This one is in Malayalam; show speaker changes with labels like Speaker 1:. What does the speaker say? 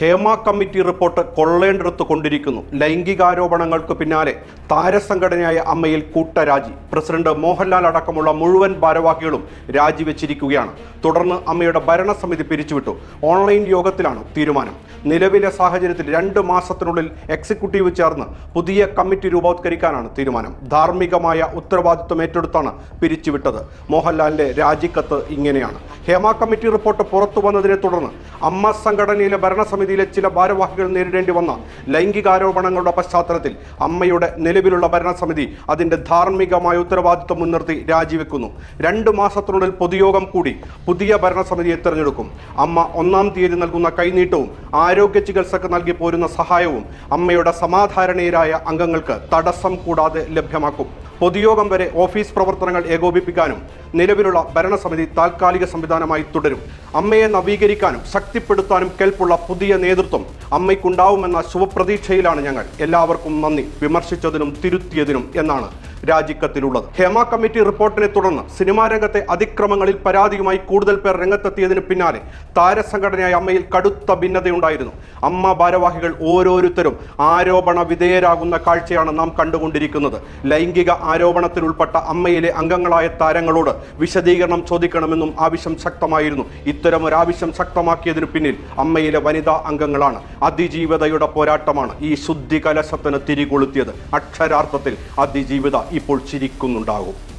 Speaker 1: ഹേമ കമ്മിറ്റി റിപ്പോർട്ട് കൊള്ളേണ്ടെടുത്ത് കൊണ്ടിരിക്കുന്നു. ലൈംഗികാരോപണങ്ങൾക്ക് പിന്നാലെ താരസംഘടനയായ അമ്മയിൽ കൂട്ടരാജി. പ്രസിഡന്റ് മോഹൻലാൽ അടക്കമുള്ള മുഴുവൻ ഭാരവാഹികളും രാജിവെച്ചിരിക്കുകയാണ്. തുടർന്ന് അമ്മയുടെ ഭരണസമിതി പിരിച്ചുവിട്ടു. ഓൺലൈൻ യോഗത്തിലാണ് തീരുമാനം. നിലവിലെ സാഹചര്യത്തിൽ രണ്ട് മാസത്തിനുള്ളിൽ എക്സിക്യൂട്ടീവ് ചേർന്ന് പുതിയ കമ്മിറ്റി രൂപവത്കരിക്കാനാണ് തീരുമാനം. ധാർമ്മികമായ ഉത്തരവാദിത്വം ഏറ്റെടുത്താണ് പിരിച്ചുവിട്ടത്. മോഹൻലാലിന്റെ രാജിക്കത്ത് ഇങ്ങനെയാണ്. ഹേമ കമ്മിറ്റി റിപ്പോർട്ട് പുറത്തു വന്നതിനെ തുടർന്ന് അമ്മ സംഘടനയിലെ ഭരണസമിതിയിലെ ചില ഭാരവാഹികൾ നേരിടേണ്ടി വന്ന ലൈംഗികാരോപണങ്ങളുടെ പശ്ചാത്തലത്തിൽ അമ്മയുടെ നിലവിലുള്ള ഭരണസമിതി അതിന്റെ ധാർമ്മികമായ ഉത്തരവാദിത്വം മുൻനിർത്തി രാജിവെക്കുന്നു. രണ്ട് മാസത്തിനുള്ളിൽ പൊതുയോഗം കൂടി പുതിയ ഭരണസമിതിയെ തെരഞ്ഞെടുക്കും. അമ്മ ഒന്നാം തീയതി നൽകുന്ന കൈനീട്ടവും ആരോഗ്യ ചികിത്സക്ക് നൽകി പോരുന്ന സഹായവും അമ്മയുടെ സമാധാരണീയരായ അംഗങ്ങൾക്ക് തടസ്സം കൂടാതെ ലഭ്യമാക്കും. പൊതുയോഗം വരെ ഓഫീസ് പ്രവർത്തനങ്ങൾ ഏകോപിപ്പിക്കാനും നിലവിലുള്ള ഭരണസമിതി താൽക്കാലിക സംവിധാനമായി തുടരും. അമ്മയെ നവീകരിക്കാനും ശക്തിപ്പെടുത്താനും കെൽപ്പുള്ള പുതിയ നേതൃത്വം അമ്മയ്ക്കുണ്ടാവുമെന്ന ശുഭപ്രതീക്ഷയിലാണ് ഞങ്ങൾ. എല്ലാവർക്കും നന്ദി. വിമർശിച്ചതിനും തിരുത്തിയതിനും എന്നാണ് രാജിക്കത്തിലുള്ളത്. ഹേമ കമ്മിറ്റി റിപ്പോർട്ടിനെ തുടർന്ന് സിനിമാ രംഗത്തെ അതിക്രമങ്ങളിൽ പരാതിയുമായി കൂടുതൽ പേർ രംഗത്തെത്തിയതിന് പിന്നാലെ താരസംഘടനയായ അമ്മയിൽ കടുത്ത ഭിന്നതയുണ്ടായിരുന്നു. അമ്മ ഭാരവാഹികൾ ഓരോരുത്തരും ആരോപണ വിധേയരാകുന്ന കാഴ്ചയാണ് നാം കണ്ടുകൊണ്ടിരിക്കുന്നത്. ലൈംഗിക ആരോപണത്തിൽ ഉൾപ്പെട്ട അമ്മയിലെ അംഗങ്ങളായ താരങ്ങളോട് വിശദീകരണം ചോദിക്കണമെന്നും ആവശ്യം ശക്തമായിരുന്നു. ഇത്തരം ഒരു ആവശ്യം ശക്തമാക്കിയതിനു പിന്നിൽ അമ്മയിലെ വനിതാ അംഗങ്ങളാണ്. അതിജീവിതയുടെ പോരാട്ടമാണ് ഈ ശുദ്ധി കലശത്തിന് തിരികൊളുത്തിയത്. അക്ഷരാർത്ഥത്തിൽ അതിജീവിത ഇപ്പോൾ ചിരിക്കുന്നുണ്ടാകും.